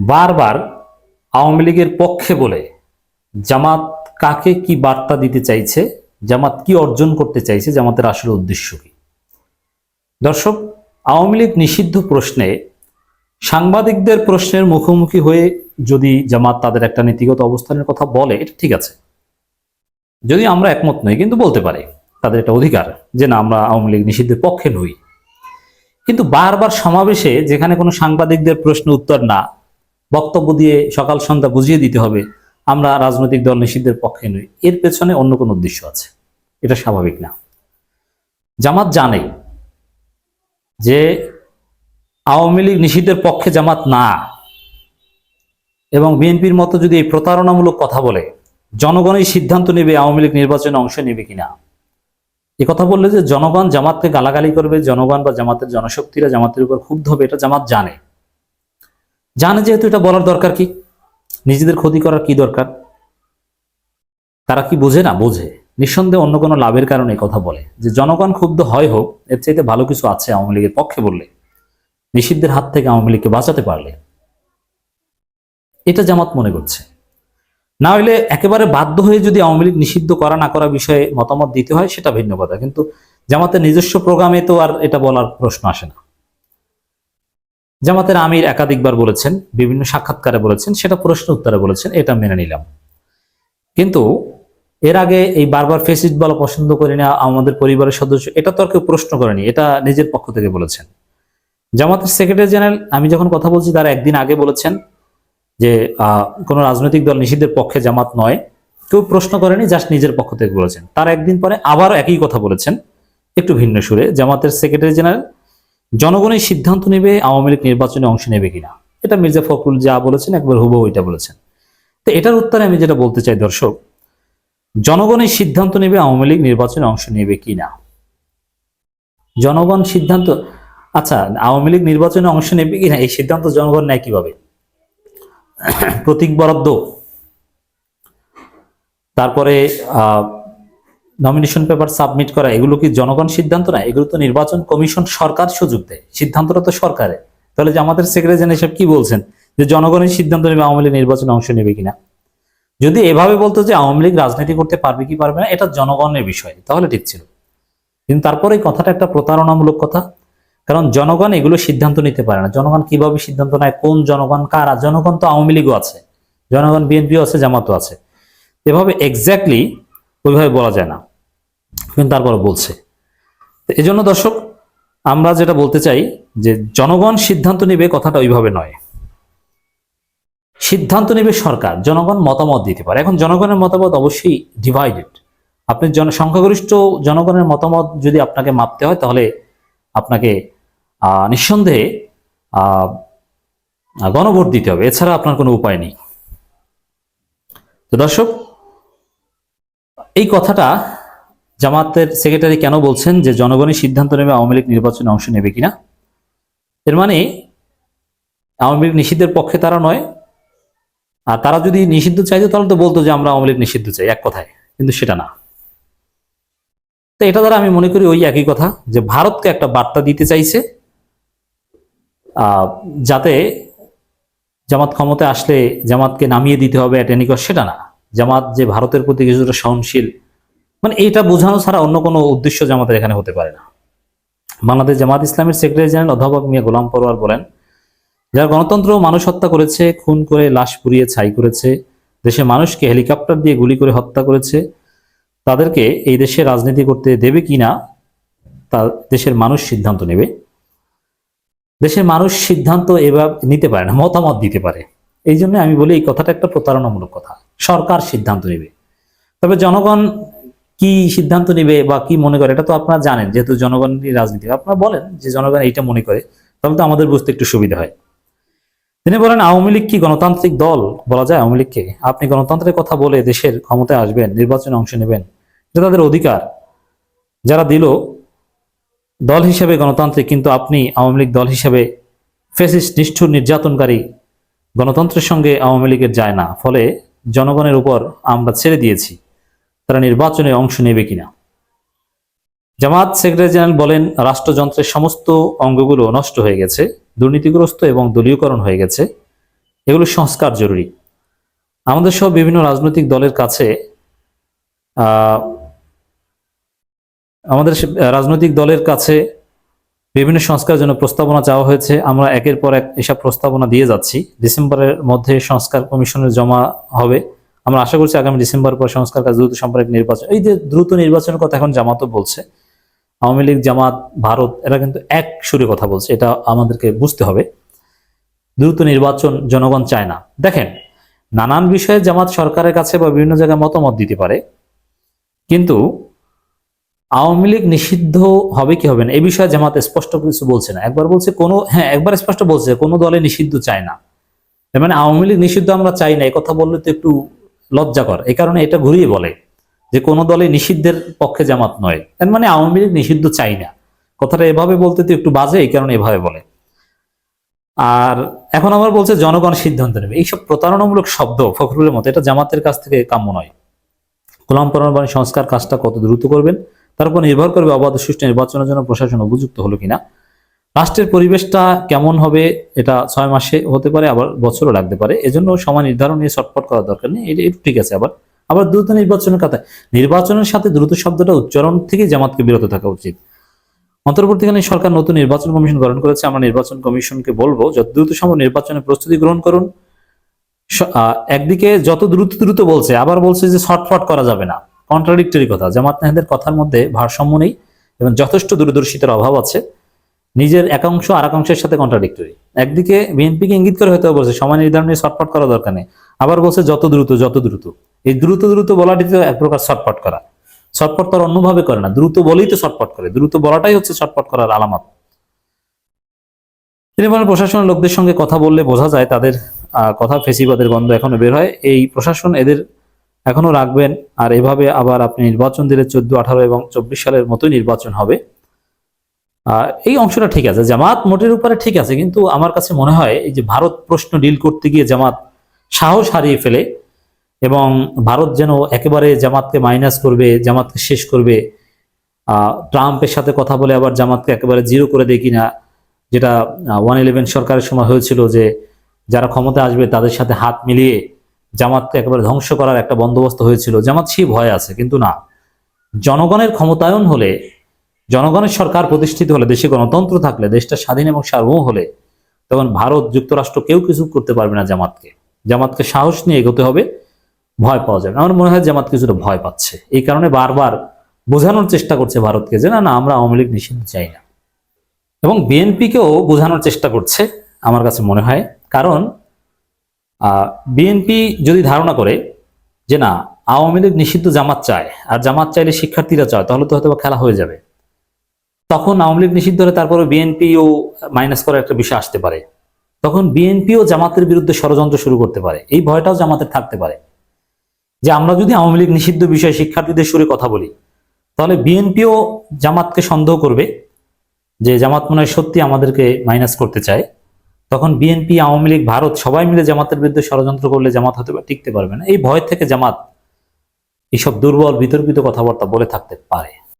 বারবার আওয়ামী লীগের পক্ষে বলে, জামাত কাকে কি বার্তা দিতে চাইছে, জামাত কি অর্জন করতে চাইছে, জামাতের আসলে উদ্দেশ্য কি? দর্শক, আওয়ামী লীগ নিষিদ্ধ প্রশ্নে সাংবাদিকদের প্রশ্নের মুখোমুখি হয়ে যদি জামাত তাদের একটা নীতিগত অবস্থানের কথা বলে, এটা ঠিক আছে। যদি আমরা একমত নই, কিন্তু বলতে পারে, তাদের একটা অধিকার যে না, আমরা আওয়ামী লীগ নিষিদ্ধের পক্ষে নই। কিন্তু বারবার সমাবেশে যেখানে কোনো সাংবাদিকদের প্রশ্ন উত্তর না বক্তব্য দিয়ে সকাল সন্ধ্যা বুঝিয়ে দিতে হবে, আমরা রাজনৈতিক দল নিষিদ্ধের পক্ষে নই। এর পেছনে অন্য কোনো উদ্দেশ্য আছে। এটা স্বাভাবিক না। জামাত জানে যে আওয়ামী লীগ নিষিদ্ধের পক্ষে জামাত না এবং বিএনপির মতো যদি এই প্রতারণামূলক কথা বলে জনগণই সিদ্ধান্ত নেবে আওয়ামী লীগ নির্বাচনে অংশ নেবে কিনা। এ কথা বললে যে জনগণ জামাতকে গালাগালি করবে, জনগণ বা জামাতের জনশক্তিরা জামাতের উপর ক্ষুব্ধ হবে, এটা জামাত জানে। জানে যেহেতু এটা বলার দরকার কি? নিজেদের ক্ষতি করার কি দরকার? তারা কি বোঝে না? বোঝে। নিঃসন্দেহে অন্য কোনো লাভের কারণে কথা বলে। যে জনগণ ক্ষুব্ধ হয় হোক, এর চাইতে ভালো কিছু আছে আওয়ামী লীগের পক্ষে বললে। নিষিদ্ধের হাত থেকে আওয়ামী লীগকে বাঁচাতে পারলে। এটা জামাত মনে করছে। না হলে একেবারে বাধ্য হয়ে যদি আওয়ামী লীগ নিষিদ্ধ করা না করা বিষয়ে মতামত দিতে হয়, সেটা ভিন্ন কথা। কিন্তু জামাতের নিজস্ব প্রোগ্রামে তো আর এটা বলার প্রশ্ন আসে না। জামাতের আমির একাধিকবার বলেছেন, বিভিন্ন সাক্ষাৎকারে বলেছেন, সেটা প্রশ্ন উত্তরে বলেছেন, এটা মেনে নিলাম। কিন্তু এর আগে এই বারবার ফেসিড বলা পছন্দ করি না আমাদের পরিবারের সদস্য, এটা তো আর কেউ প্রশ্ন করেনি, এটা নিজের পক্ষ থেকে বলেছেন। জামাতের সেক্রেটারি জেনারেল, আমি যখন কথা বলছি, তারা একদিন আগে বলেছেন যে কোনো রাজনৈতিক দল নিষিদ্ধের পক্ষে জামাত নয়। কেউ প্রশ্ন করেনি, জাস্ট নিজের পক্ষ থেকে বলেছেন। তার একদিন পরে আবারও একই কথা বলেছেন, একটু ভিন্ন সুরে। জামাতের সেক্রেটারি জেনারেল জনগণই সিদ্ধান্ত নেবে আওয়ামী লীগ নির্বাচনে অংশ নেবে কিনা। এটা মির্জা ফখরুল যা বলেছেন, একবার হুবহু এটা বলেছেন। তো এটার উত্তরে আমি যেটা বলতে চাই, দর্শক জনগণের সিদ্ধান্ত নেবে আওয়ামী লীগ নির্বাচনে অংশ নেবে কিনা। জনগণ সিদ্ধান্ত আচ্ছা আওয়ামী লীগ নির্বাচনে অংশ নেবে কিনা, এই সিদ্ধান্ত জনগণ নেয় কীভাবে? প্রতীক বরাদ্দ, তারপরে নমিনেশন পেপার সাবমিট করা, এগুলো কি জনগণ সিদ্ধান্ত না এগুলো তো নির্বাচন কমিশন সরকার সুযোগ দেয়। সিদ্ধান্তটা তো সরকারের। তাহলে যে আমাদের সেক্রেটারি হিসেবে কি বলছেন? যে জনগণের সিদ্ধান্ত নেবে আওয়ামী লীগ নির্বাচনে অংশ নেবে কিনা? যদি এভাবে বলতো যে আওয়ামী লীগ রাজনীতি করতে পারবে কি পারবে না, এটা জনগণের বিষয়। তাহলে ঠিক ছিল। কিন্তু তারপরে এই কথাটা একটা প্রতারণামূলক কথা। কারণ জনগণ এগুলো সিদ্ধান্ত নিতে পারে না। জনগণ কীভাবে সিদ্ধান্ত নেয়? কোন জনগণ কারা? জনগণ তো আওয়ামী লীগও আছে। জনগণ বিএনপিও আছে, জামাতও আছে। এভাবে এক্স্যাক্টলি ওইভাবে বলা যায় না। কিন্তু তারপরে বলছে। তো এই জন্য দর্শক, আমরা যেটা বলতে চাই যে জনগণ সিদ্ধান্ত নেবে কথাটা ওইভাবে নয়। সিদ্ধান্ত নেবে সরকার, জনগণ মতামত দিতে পারে। এখন জনগণের মতামত অবশ্যই ডিভাইডেড আপনি জন, সংখ্যাগরিষ্ঠ জনগণের মতামত যদি আপনাকে মাপতে হয়, তাহলে আপনাকে নিঃসন্দেহে গণভোট দিতে হবে। এছাড়া আপনার কোনো উপায় নেই। তো দর্শক, এই কথাটা জামাতের সেক্রেটারি কেন বলছেন যে জনগণের সিদ্ধান্ত নেবে আওয়ামী লীগ নির্বাচনে অংশ নেবে কিনা? এর মানে আওয়ামী লীগ নিষিদ্ধের পক্ষে তারা নয়। আর তারা যদি নিষিদ্ধ চাইতো, তাহলে তো বলতো যে আমরা আওয়ামী লীগ নিষিদ্ধ চাই, এক কথায়। কিন্তু সেটা না। তো এটা দ্বারা আমি মনে করি ওই একই কথা, যে ভারতকে একটা বার্তা দিতে চাইছে যাতে জামাত ক্ষমতায় আসলে জামাতকে নামিয়ে দিতে হবে অ্যাটেনিকর সেটা না। জামাত যে ভারতের প্রতি কিছুটা সহনশীল মানে এইটা বোঝানো ছাড়া অন্য কোনো উদ্দেশ্য জামাতের এখানে হতে পারে না। বাংলাদেশ জামাত ইসলামের সেক্রেটারি জেনারেল অধ্যাপক মিয়া গোলাম পরোয়ার বলেন, যারা গণতন্ত্র মানুষ হত্যা করেছে, খুন করে, লাশ পুড়িয়ে, ছাই করেছে দেশের মানুষকে হেলিকপ্টার দিয়ে গুলি করে হত্যা করেছে, তাদেরকে এই দেশে রাজনীতি করতে দেবে কিনা তা দেশের মানুষ সিদ্ধান্ত নেবে। দেশের মানুষ সিদ্ধান্ত এবার নিতে পারে না, মতামত দিতে পারে। এই জন্য আমি বলি, এই কথাটা একটা প্রতারণামূলক কথা। সরকার সিদ্ধান্ত নেবে। তবে জনগণ কি সিদ্ধান্ত নেবে বা কি মনে করে, এটা তো আপনারা জানেন, যেহেতু জনগণই রাজনীতি। আপনারা বলেন যে জনগণ এইটা মনে করে তাহলে তো আমাদের বুঝতে একটু সুবিধা হয়। তিনি বলেন, আওয়ামী লীগ কি গণতান্ত্রিক দল? বলা যায় আওয়ামী লীগকে। আপনি গণতন্ত্রের কথা বলে দেশের ক্ষমতায় আসবেন, নির্বাচনে অংশ নেবেন, এটা তাদের অধিকার। যারা দিল দল হিসেবে গণতান্ত্রিক, কিন্তু আপনি আওয়ামী লীগ দল হিসেবে ফেসিস্ট নিষ্ঠুর, নির্যাতনকারী গণতন্ত্রের সঙ্গে আওয়ামী লীগের যায় না। ফলে জনগণের উপর আমরা ছেড়ে দিয়েছি। তারা নির্বাচনে অংশ নেবে কিনা। জামাত সেক্রেটারি জেনারেল বলেন, রাষ্ট্রযন্ত্রের সমস্ত অঙ্গগুলো নষ্ট হয়ে গেছে, দুর্নীতিগ্রস্ত এবং দলীয়করণ হয়ে গেছে। এগুলো সংস্কার জরুরি। আমাদের সব বিভিন্ন রাজনৈতিক দলের কাছে আমাদের রাজনৈতিক দলের কাছে বিভিন্ন সংস্কারের জন্য প্রস্তাবনা চাওয়া হয়েছে। আমরা একের পর এক এসব প্রস্তাবনা দিয়ে যাচ্ছি। ডিসেম্বরের মধ্যে সংস্কার কমিশনের জমা হবে। আমরা আশা করছি আগামী ডিসেম্বর পর সংস্কার কাজ দ্রুত সম্পর্ক নির্বাচন এই যে দ্রুত নির্বাচনের কথা এখন জামাতও বলছে। আওয়ামী লীগ, জামাত, ভারত, এরা কিন্তু এক সুরে কথা বলছে। এটা আমাদেরকে বুঝতে হবে। দ্রুত নির্বাচন জনগণ চায় না। দেখেন, নানান বিষয়ে জামাত সরকারের কাছে বা বিভিন্ন জায়গায় মতামত দিতে পারে। কিন্তু আওয়ামী লীগ নিষিদ্ধ হবে কি হবে না এই বিষয়ে জামাত স্পষ্ট কিছু বলছে না। একবার বলছে কোনো হ্যাঁ একবার স্পষ্ট বলছে কোনো দলে নিষিদ্ধ চায় না। মানে আওয়ামী লীগ নিষিদ্ধ আমরা চাই না। এই কথা বললে তো একটু লজ্জাকর। এই কারণে এটা ঘুরিয়ে বলে যে কোনো দলে নিষিদ্ধের পক্ষে জামাত নয়। মানে আওয়ামী লীগ নিষিদ্ধ চাই না। কথাটা এভাবে বলতে তো একটু বাজে এই কারণে এভাবে বলে। আর এখন আবার বলছে, জনগণ সিদ্ধান্ত নেবে। এইসব প্রতারণামূলক শব্দ ফখরুলের মতো, এটা জামাতের কাছ থেকে কাম্য নয়। গোলাম পরমাণু সংস্কার কাজটা কত দ্রুত করবেন, তার উপর নির্ভর করবে অবাধ সুষ্ঠু নির্বাচনের জন্য প্রশাসন উপযুক্ত হলো কিনা। রাষ্ট্রের পরিবেশটা কেমন হবে এটা ছয় মাসে হতে পারে, আবার বছরও লাগতে পারে। এজন্য সময় নির্ধারণ নিয়ে ছটফট করার দরকার নেই। এটা একটু ঠিক আছে আবার। আবার দ্রুত নির্বাচনের কথা। নির্বাচনের সাথে দ্রুত শব্দটা উচ্চারণ থেকে জামাতকে বিরত থাকা উচিত। অন্তর্বর্তীকালীন সরকার নতুন নির্বাচন কমিশন গঠন করেছে। আমরা নির্বাচন কমিশনকে বলব, যত দ্রুত সম্ভব নির্বাচনের প্রস্তুতি গ্রহণ করুন। একদিকে যত দ্রুত দ্রুত বলছে, আবার বলছে যে শর্টফট করা যাবে না। কন্ট্রাডিক্টরি কথা। জামাত নাহিদের কথার মধ্যে ভারসাম্য নেই এবং যথেষ্ট দূরদর্শিতার অভাব আছে। নিজের একাংশ আর একাংশের সাথে কন্ট্রাডিক্টরি একদিকে বিএনপিকে ইঙ্গিত করে হয়তো বলছে, সময় নির্ধারণে শর্টফট করা দরকার নেই। আবার বলছে, যত দ্রুত যত দ্রুত। এই দ্রুত দ্রুত বলাটি তো এক প্রকার শর্টফট করা। শর্টফট তো অন্যভাবে করে না। দ্রুত বলেই তো শর্টফট করে। দ্রুত বলাটাই হচ্ছে শর্টফট করার আলামত। তিনি বলেন প্রশাসনের লোকদের সঙ্গে কথা বললে বোঝা যায় তাদের কথা ফেসিবাদের গন্ধ এখনও বের হয়। এই প্রশাসন এদের এখনও রাখবেন। আর এভাবে আবার আপনি নির্বাচন দিলে চোদ্দ, আঠারো এবং চব্বিশ সালের মতোই নির্বাচন হবে। এই অংশটা ঠিক আছে, জামাত মোটের উপরে ঠিক আছে, কিন্তু আমার কাছে মনে হয় এই যে ভারত প্রশ্ন ডিল করতে গিয়ে জামাত সাহস হারিয়ে ফেলে এবং ভারত যেন একেবারে জামাতকে মাইনাস করবে, জামাতকে শেষ করবে ট্রাম্পের সাথে কথা বলে আবার জামাতকে একেবারে জিরো করে দেয় কিনা, যেটা ওয়ান ইলেভেন সরকারের সময় হয়েছিল যে যারা ক্ষমতা আসবে তাদের সাথে হাত মিলিয়ে জামাতকে একেবারে ধ্বংস করার একটা বন্দোবস্ত হয়েছিল। জামাত সেই ভয় আছে, কিন্তু না। জনগণের ক্ষমতায়ন হলে জনগণের সরকার প্রতিষ্ঠিত হলে, দেশে গণতন্ত্র থাকলে, দেশটা স্বাধীন এবং সার্বভৌম হলে, তখন ভারত, যুক্তরাষ্ট্র কেউ কিছু করতে পারবে না জামাতকে। জামাতকে সাহস নিয়ে এগোতে হবে, ভয় পাওয়া যাবে। আমার মনে হয় জামাত কিছুটা ভয় পাচ্ছে। এই কারণে বারবার বোঝানোর চেষ্টা করছে ভারতকে যে, না না, আমরা আওয়ামী লীগ নিষিদ্ধ চাই না। এবং বিএনপিকেও বোঝানোর চেষ্টা করছে, আমার কাছে মনে হয়। কারণ বিএনপি যদি ধারণা করে যে, না, আওয়ামী লীগ নিষিদ্ধ জামাত চায়, আর জামাত চাইলে শিক্ষার্থীরা চায়, তাহলে তো হয়তো খেলা হয়ে যাবে। তখন আওয়ামী লীগ নিষিদ্ধ হলে তারপরে বিএনপিও মাইনাস করার একটা বিষয় আসতে পারে। তখন বিএনপিও জামাতের বিরুদ্ধে ষড়যন্ত্র শুরু করতে পারে। এই ভয়টাও জামাতের থাকতে পারে। যে আমরা যদি আওয়ামী লীগ নিষিদ্ধ বিষয়ে শিক্ষার্থীদের সুরে কথা বলি, তাহলে বিএনপিও জামাতকে সন্দেহ করবে যে জামাত মনে হয় সত্যি আমাদেরকে মাইনাস করতে চায়। তখন বিএনপি, আওয়ামী লীগ, ভারত সবাই মিলে জামাতের বিরুদ্ধে ষড়যন্ত্র করলে জামাত হতে পারে টিকতে পারবে না। এই ভয় থেকে জামাত এইসব দুর্বল, বিতর্কিত কথাবার্তা বলে থাকতে পারে।